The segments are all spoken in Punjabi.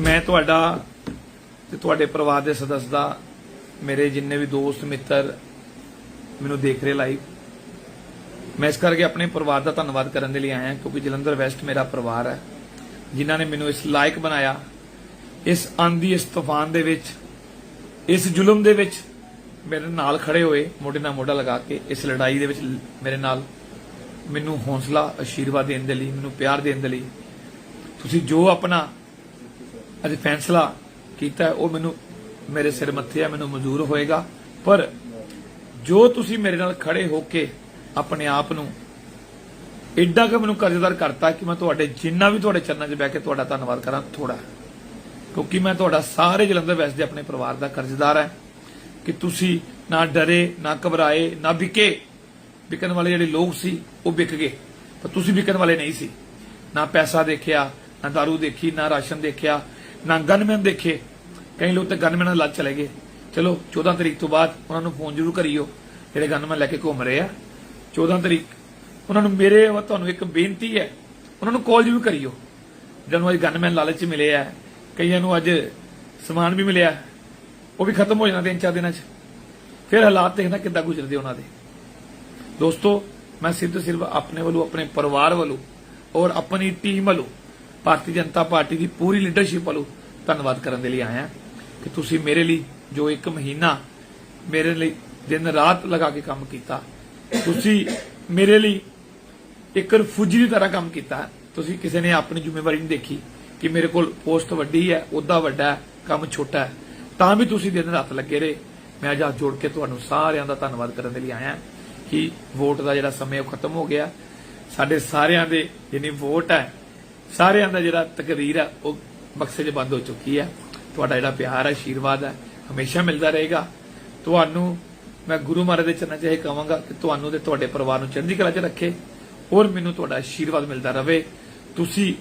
ਮੈਂ ਤੁਹਾਡਾ ਤੇ ਤੁਹਾਡੇ ਪਰਿਵਾਰ ਦੇ ਸਦੱਸ ਦਾ, ਮੇਰੇ ਜਿੰਨੇ ਵੀ ਦੋਸਤ, ਮਿੱਤਰ ਮੈਨੂੰ ਦੇਖ ਰਹੇ ਲਾਈਵ ਮੈਂ ਇਸ ਕਰਕੇ ਆਪਣੇ ਪਰਿਵਾਰ ਦਾ ਧੰਨਵਾਦ ਕਰਨ ਦੇ ਲਈ ਆਇਆ, ਕਿਉਂਕਿ ਜਲੰਧਰ ਵੈਸਟ ਮੇਰਾ ਪਰਿਵਾਰ ਹੈ, ਜਿਨ੍ਹਾਂ ਨੇ ਮੈਨੂੰ ਇਸ ਲਾਇਕ ਬਣਾਇਆ, ਇਸ ਆਂਦੀ, ਇਸ ਤੂਫਾਨ ਦੇ ਵਿੱਚ, ਇਸ ਜ਼ੁਲਮ ਦੇ ਵਿੱਚ ਮੇਰੇ ਨਾਲ ਖੜੇ ਹੋਏ, ਮੋਢੇ ਨਾਲ ਮੋਢਾ ਲਗਾ ਕੇ, ਇਸ ਲੜਾਈ ਦੇ ਵਿੱਚ ਮੇਰੇ ਨਾਲ ਮੈਨੂੰ ਹੌਸਲਾ ਆਸ਼ੀਰਵਾਦ ਦੇਣ ਦੇ ਲਈ, ਮੈਨੂੰ ਪਿਆਰ ਦੇਣ ਦੇ ਲਈ, ਤੁਸੀਂ ਜੋ ਆਪਣਾ ਅੱਜ ਫੈਸਲਾ ਕੀਤਾ ਉਹ ਮੈਨੂੰ ਮੇਰੇ ਸਿਰ ਮੱਥੇ ਹੈ ਮੈਨੂੰ ਮਨਜ਼ੂਰ ਹੋਏਗਾ। ਪਰ ਜੋ ਤੁਸੀਂ ਮੇਰੇ ਨਾਲ ਖੜੇ ਹੋ ਕੇ ਆਪਣੇ ਆਪ ਨੂੰ ਐਡਾ ਕਿ ਮੈਨੂੰ ਕਰਜ਼ਦਾਰ ਕਰਤਾ ਕਿ ਮੈਂ ਤੁਹਾਡੇ ਜਿੰਨਾ ਵੀ ਤੁਹਾਡੇ ਚਰਨਾਂ 'ਚ ਬਹਿ ਕੇ ਤੁਹਾਡਾ ਧੰਨਵਾਦ ਕਰਾਂ ਥੋੜਾ ਕਿਉਂਕਿ ਮੈਂ ਤੁਹਾਡਾ ਸਾਰੇ ਜਲੰਧਰ ਵੈਸ ਦੇ ਆਪਣੇ ਪਰਿਵਾਰ ਦਾ ਕਰਜ਼ਦਾਰ ਹੈ। ਕਿ ਤੁਸੀਂ ਨਾ ਡਰੇ, ਨਾ ਘਬਰਾਏ, ਨਾ ਵਿਕੇ। ਵਿਕਣ ਵਾਲੇ ਜਿਹੜੇ ਲੋਕ ਸੀ, ਉਹ ਵਿਕ ਗਏ। ਪਰ ਤੁਸੀਂ ਵਿਕਣ ਵਾਲੇ ਨਹੀਂ ਸੀ। ਨਾ ਪੈਸਾ ਦੇਖਿਆ, ਨਾ ਦਾਰੂ ਦੇਖੀ, ਨਾ ਰਾਸ਼ਨ ਦੇਖਿਆ ਨਾ ਗਨਮੈਨ ਦੇਖੇ। ਕਈ ਲੋਕ ਤਾਂ ਗਨਮੈਨ ਨਾਲ ਲੱਗ ਚਲੇ ਗਏ। ਚਲੋ 14 ਤਰੀਕ ਤੋਂ ਬਾਅਦ ਉਹਨਾਂ ਨੂੰ ਫੋਨ ਜ਼ਰੂਰ ਕਰਿਓ, ਜਿਹੜੇ ਗਨਮੈਨ ਲੈ ਕੇ ਘੁੰਮ ਰਹੇ ਆ। 14 ਤਰੀਕ, ਉਹਨਾਂ ਨੂੰ ਮੇਰੇ ਵੱਲ ਤੁਹਾਨੂੰ ਇੱਕ ਬੇਨਤੀ ਹੈ, ਉਹਨਾਂ ਨੂੰ ਕਾਲ ਜ਼ਰੂਰ ਕਰਿਓ। ਜਿਹਨਾਂ ਨੂੰ ਅੱਜ ਗਨਮੈਨ ਲਾਲਚ ਮਿਲੇ ਆ, ਕਈਆਂ ਨੂੰ ਅੱਜ ਸਮਾਨ ਵੀ ਮਿਲਿਆ, ਉਹ ਵੀ ਖਤਮ ਹੋ ਜਾਣਾ ਤਿੰਨ ਚਾਰ ਦਿਨਾਂ 'ਚ। ਫਿਰ ਹਾਲਾਤ ਦੇਖਣਾ ਕਿੱਦਾਂ ਗੁਜ਼ਰਦੇ ਉਹਨਾਂ ਦੇ। ਦੋਸਤੋ, ਮੈਂ ਸਿਰਫ ਸਿਰਫ ਆਪਣੇ ਵੱਲੋਂ, ਆਪਣੇ ਪਰਿਵਾਰ ਵੱਲੋਂ ਔਰ ਆਪਣੀ ਟੀਮ ਵੱਲੋਂ, ਭਾਰਤੀ ਜਨਤਾ ਪਾਰਟੀ ਦੀ ਪੂਰੀ ਲੀਡਰਸ਼ਿਪ ਵੱਲੋਂ ਧੰਨਵਾਦ ਕਰਨ ਦੇ ਲਈ ਆਇਆ ਕਿ ਤੁਸੀਂ ਮੇਰੇ ਲਈ ਜੋ ਇੱਕ ਮਹੀਨਾ ਮੇਰੇ ਲਈ ਦਿਨ ਰਾਤ ਲਗਾ ਕੇ ਕੰਮ ਕੀਤਾ, ਤੁਸੀਂ ਮੇਰੇ ਲਈ ਇੱਕ ਰਫੂਜੀ ਦੀ ਤਰ੍ਹਾਂ ਕੰਮ ਕੀਤਾ, ਤੁਸੀਂ ਕਿਸੇ ਨੇ ਆਪਣੀ ਜ਼ਿੰਮੇਵਾਰੀ ਨਹੀਂ ਦੇਖੀ ਕਿ ਮੇਰੇ ਕੋਲ ਪੋਸਟ ਵੱਡੀ ਹੈ, ਉਹਦਾ ਵੱਡਾ ਕੰਮ ਛੋਟਾ ਹੈ, ਤਾਂ ਵੀ ਤੁਸੀਂ ਦਿਨ ਰਾਤ ਲੱਗੇ ਰਹੇ। ਮੈਂ ਅੱਜ ਹੱਥ ਜੋੜ ਕੇ ਤੁਹਾਨੂੰ ਸਾਰਿਆਂ ਦਾ ਧੰਨਵਾਦ ਕਰਨ ਦੇ ਲਈ ਆਇਆ ਕਿ ਵੋਟ ਦਾ ਜਿਹੜਾ ਸਮੇਂ ਉਹ ਖਤਮ ਹੋ ਗਿਆ। ਸਾਡੇ ਸਾਰਿਆਂ ਦੇ ਜਿੰਨੀ ਵੋਟ ਹੈ, ਸਾਰਿਆਂ ਦਾ ਜਿਹੜਾ ਤਕਦੀਰ ਹੈ, ਉਹ ਬਕਸੇ 'ਚ ਬੰਦ ਹੋ ਚੁੱਕੀ ਹੈ। ਤੁਹਾਡਾ ਜਿਹੜਾ ਪਿਆਰ ਹੈ ਆਸ਼ੀਰਵਾਦ ਹੈ, ਹਮੇਸ਼ਾ ਮਿਲਦਾ ਰਹੇਗਾ। ਤੁਹਾਨੂੰ ਮੈਂ ਗੁਰੂ ਮਹਾਰਾਜ ਦੇ ਚਰਨਾਂ 'ਚ ਇਹ ਕਹਾਂਗਾ ਕਿ ਤੁਹਾਨੂੰ ਤੇ ਤੁਹਾਡੇ ਪਰਿਵਾਰ ਨੂੰ ਚੜ੍ਹਦੀ ਕਲਾ 'ਚ ਰੱਖੇ ਔਰ ਮੈਨੂੰ ਤੁਹਾਡਾ ਆਸ਼ੀਰਵਾਦ ਮਿਲਦਾ ਰਹੇ। ਤੁਸੀਂ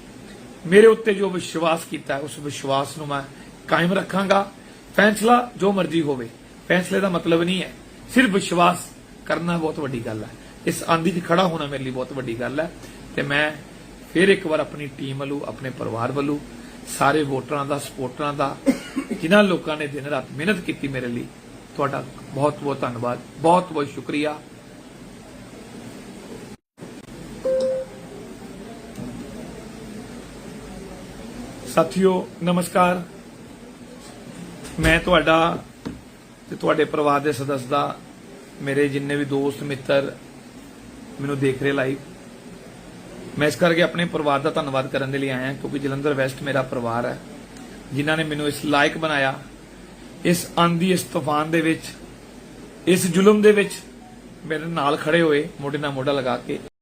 ਮੇਰੇ ਉੱਤੇ ਜੋ ਵਿਸ਼ਵਾਸ ਕੀਤਾ ਉਸ ਵਿਸ਼ਵਾਸ ਨੂੰ ਮੈਂ ਕਾਇਮ ਰੱਖਾਂਗਾ। ਫੈਸਲਾ ਜੋ ਮਰਜ਼ੀ ਹੋਵੇ, ਫੈਸਲੇ ਦਾ ਮਤਲਬ ਨਹੀਂ ਹੈ। ਸਿਰਫ ਵਿਸ਼ਵਾਸ ਕਰਨਾ ਬਹੁਤ ਵੱਡੀ ਗੱਲ ਹੈ। ਇਸ ਆਂਦੀ 'ਚ ਖੜਾ ਹੋਣਾ ਮੇਰੇ ਲਈ ਬਹੁਤ ਵੱਡੀ ਗੱਲ ਹੈ। ਤੇ ਮੈਂ ਫਿਰ ਇੱਕ ਵਾਰ ਆਪਣੀ ਟੀਮ ਵੱਲੋਂ, ਆਪਣੇ ਪਰਿਵਾਰ ਵੱਲੋਂ ਸਾਰੇ ਵੋਟਰਾਂ ਦਾ, ਸਪੋਰਟਰਾਂ ਦਾ, ਜਿਨ੍ਹਾਂ ਲੋਕਾਂ ਨੇ ਦਿਨ ਰਾਤ ਮਿਹਨਤ ਕੀਤੀ ਮੇਰੇ ਲਈ, ਤੁਹਾਡਾ ਬਹੁਤ ਬਹੁਤ ਧੰਨਵਾਦ, ਬਹੁਤ ਬਹੁਤ ਸ਼ੁਕਰੀਆ। ਸਾਥੀਓ, ਨਮਸਕਾਰ। ਮੈਂ ਤੁਹਾਡਾ ਤੇ ਤੁਹਾਡੇ ਪਰਿਵਾਰ ਦੇ ਸਦੱਸ ਦਾ, ਮੇਰੇ ਜਿੰਨੇ ਵੀ ਦੋਸਤ, ਮਿੱਤਰ ਮੈਨੂੰ ਦੇਖ ਰਹੇ ਲਾਈਵ ਮੈਂ ਇਸ ਕਰਕੇ ਆਪਣੇ ਪਰਿਵਾਰ ਦਾ ਧੰਨਵਾਦ ਕਰਨ ਦੇ ਲਈ ਆਇਆ, ਕਿਉਂਕਿ ਜਲੰਧਰ ਵੈਸਟ ਮੇਰਾ ਪਰਿਵਾਰ ਹੈ, ਜਿਨ੍ਹਾਂ ਨੇ ਮੈਨੂੰ ਇਸ ਲਾਇਕ ਬਣਾਇਆ, ਇਸ ਆਂਦੀ, ਇਸ ਤੂਫਾਨ ਦੇ ਵਿੱਚ, ਇਸ ਜ਼ੁਲਮ ਦੇ ਵਿੱਚ ਮੇਰੇ ਨਾਲ ਖੜੇ ਹੋਏ, ਮੋਢੇ ਨਾਲ ਮੋਢਾ ਲਗਾ ਕੇ।